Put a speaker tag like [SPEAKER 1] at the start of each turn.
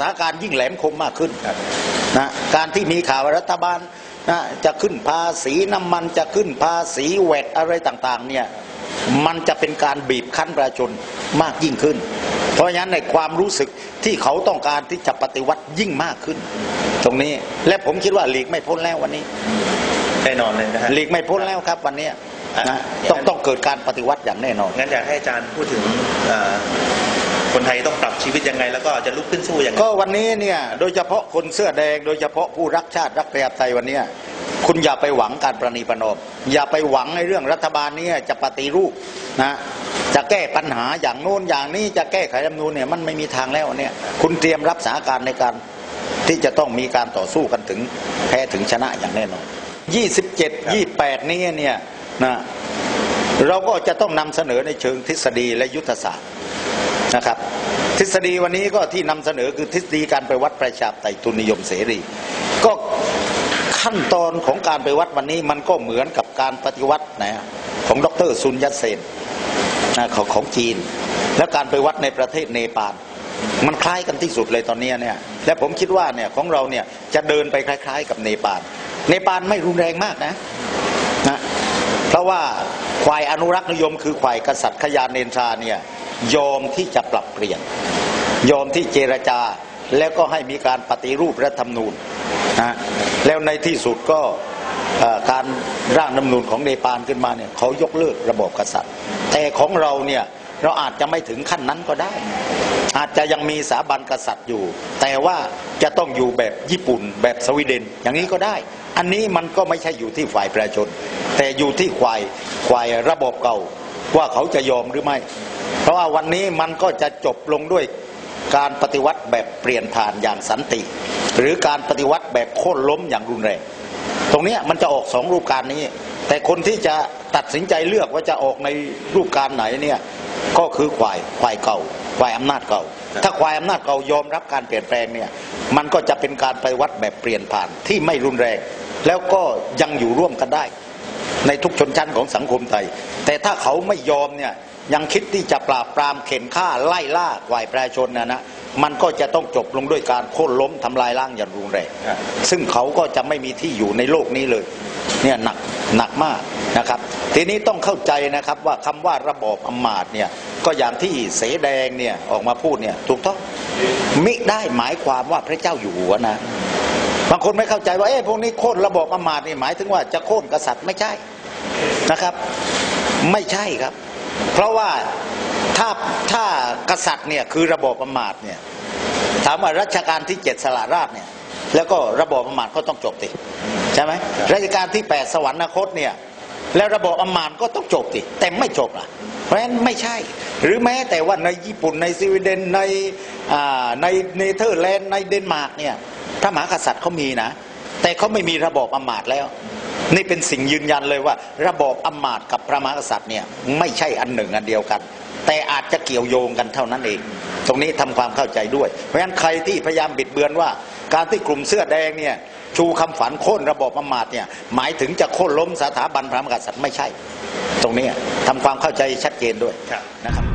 [SPEAKER 1] ถานการณ์ยิ่งแหลมคมมากขึ้นนะการที่มีข่าวว่ารัฐบาลนะจะขึ้นภาษีน้ำมันจะขึ้นภาษีแวดอะไรต่างๆเนี่ยมันจะเป็นการบีบคั้นประชาชนมากยิ่งขึ้น เพราะฉะนั้นในความรู้สึกที่เขาต้องการที่จะปฏิวัติยิ่งมากขึ้น ตรงนี้และผมคิดว่าหลีกไม่พ้นแล้ววันนี้
[SPEAKER 2] แน่นอนเลยนะฮะ
[SPEAKER 1] หลีกไม่พ้นแล้วครับวันนี้
[SPEAKER 2] อะ
[SPEAKER 1] นะต้องต้องเกิดการปฏิวัติอย่างแน่นอน
[SPEAKER 2] งั้นอยากให้อาจารย์พูดถึงเอ่อ คนไทยต้องปรับชีวิตยังไง แล้วก็จะลุกขึ้นสู้ยังไง
[SPEAKER 1] ก็วันนี้เนี่ยโดยเฉพาะคนเสื้อแดง โดยเฉพาะผู้รักชาติรักประชาธิปไตยวันเนี้ยคุณอย่าไปหวังการประนีประนอมอย่าไปหวังในเรื่องรัฐบาลเนี้จะปฏิรูปนะจะแก้ปัญหาอย่างโน้นอย่างนี้จะแก้ไขรัฐมนูญเนี่ยมันไม่มีทางแล้วเนี่ย คุณเตรียมรับสถานการณ์ในการที่จะต้องมีการต่อสู้กันถึงแพ้ถึงชนะอย่างแน่นอน27 28 นี้เนี่ยนะเราก็จะต้องนำเสนอในเชิงทฤษฎีและยุทธศาสตร์ นะครับ ทฤษฎีวันนี้ก็ที่นำเสนอคือทฤษฎีการไปวัดประชาไตยทุนนิยมเสรี ก็ขั้นตอนของการไปวัดวันนี้มันก็เหมือนกับการปฏิวัตินะของดรซุนยัตเซนนะของของจีน และการไปวัดในประเทศเนปาลมันคล้ายกันที่สุดเลยตอนนี้เนี่ยและผมคิดว่าเนี่ยของเราเนี่ยจะเดินไปคล้าย ๆ กับเนปาลเนปาลไม่รุนแรงมากนะนะเพราะว่าควายอนุรักษ์นิยม คือควายกษัตริย์ขยานเนนทราเนี่ย ยอมที่จะปรับเปลี่ยน ยอมที่เจรจาแล้วก็ให้มีการปฏิรูปรัฐธรรมนูญนะแล้วในที่สุดก็การร่างรัฐธรรมนูญของเนปาลขึ้นมาเนี่ยเขายกเลิกระบบกษัตริย์ แต่ของเราเนี่ยเราอาจจะไม่ถึงขั้นนั้นก็ได้ อาจจะยังมีสถาบันกษัตริย์อยู่ แต่ว่าจะต้องอยู่แบบญี่ปุ่น แบบสวีเดน อย่างนี้ก็ได้ อันนี้มันก็ไม่ใช่อยู่ที่ฝ่ายประชาชน แต่อยู่ที่ฝ่ายฝ่ายระบบเก่าว่าเขาจะยอมหรือไม่ เพราะว่าวันนี้มันก็จะจบลงด้วยการปฏิวัติแบบเปลี่ยนผ่านอย่างสันติ หรือการปฏิวัติแบบโค่นล้มอย่างรุนแรงตรงนี้มันจะออกสองรูปการนี้ แต่คนที่จะตัดสินใจเลือกว่าจะออกในรูปการไหนเนี่ยก็คือควายควายเก่าควายอำนาจเก่า ถ้าควายอำนาจเก่ายอมรับการเปลี่ยนแปลงเนี่ยมันก็จะเป็นการปฏิวัติแบบเปลี่ยนผ่านที่ไม่รุนแรง แล้วก็ยังอยู่ร่วมกันได้ ในทุกชนชั้นของสังคมไทย แต่ถ้าเขาไม่ยอมเนี่ย ยังคิดที่จะปราบปรามเข็นฆ่าไล่ล่าฝ่ายประชาชนนะนะมันก็จะต้องจบลงด้วยการโค่นล้มทำลายล้างอย่างรุนแรงซึ่งเขาก็จะไม่มีที่อยู่ในโลกนี้เลย เนี่ยหนักหนักมากนะครับ ทีนี้ต้องเข้าใจนะครับว่าคำว่าระบอบอำมาตย์เนี่ยก็อย่างที่เสแดงเนี่ยออกมาพูดเนี่ยถูกต้องมิได้หมายความว่าพระเจ้าอยู่หัวนะบางคนไม่เข้าใจว่าเอ๊ะพวกนี้โค่นระบอบอำมาตย์นี่หมายถึงว่าจะโค่นกษัตริย์ไม่ใช่นะครับ ไม่ใช่ครับ เพราะว่าถ้าถ้ากษัตริย์เนี่ยคือระบอบอำมาตย์เนี่ยถามว่ารัชกาลที่เจ็ดสละราชเนี่ยแล้วก็ระบอบอำมาตย์ก็ต้องจบติใช่ไหมรัชกาลที่แปดสวรรคตเนี่ยแล้วระบอบอำมาตย์ก็ต้องจบติแต่ไม่จบล่ะ เพราะฉะนั้นไม่ใช่ หรือแม้แต่ว่าในญี่ปุ่นในสวีเดนในอ่าในเนเธอร์แลนด์ในเดนมาร์กเนี่ยพระมหากษัตริย์เขามีนะ แต่เขาไม่มีระบอบอำมาตย์แล้ว นี่เป็นสิ่งยืนยันเลยว่า ระบอบอำมาตย์กับพระมหากษัตริย์เนี่ยไม่ใช่อันหนึ่งอันเดียวกัน แต่อาจจะเกี่ยวโยงกันเท่านั้นเอง ตรงนี้ทำความเข้าใจด้วย เพราะฉะนั้นใครที่พยายามบิดเบือนว่า การที่กลุ่มเสื้อแดงเนี่ยชูคำฝันโค่นระบอบอำมาตย์เนี่ยหมายถึงจะโค่นล้มสถาบันพระมหากษัตริย์ไม่ใช่ ตรงนี้ทำความเข้าใจชัดเจนด้วย
[SPEAKER 2] ครับ
[SPEAKER 1] นะครับ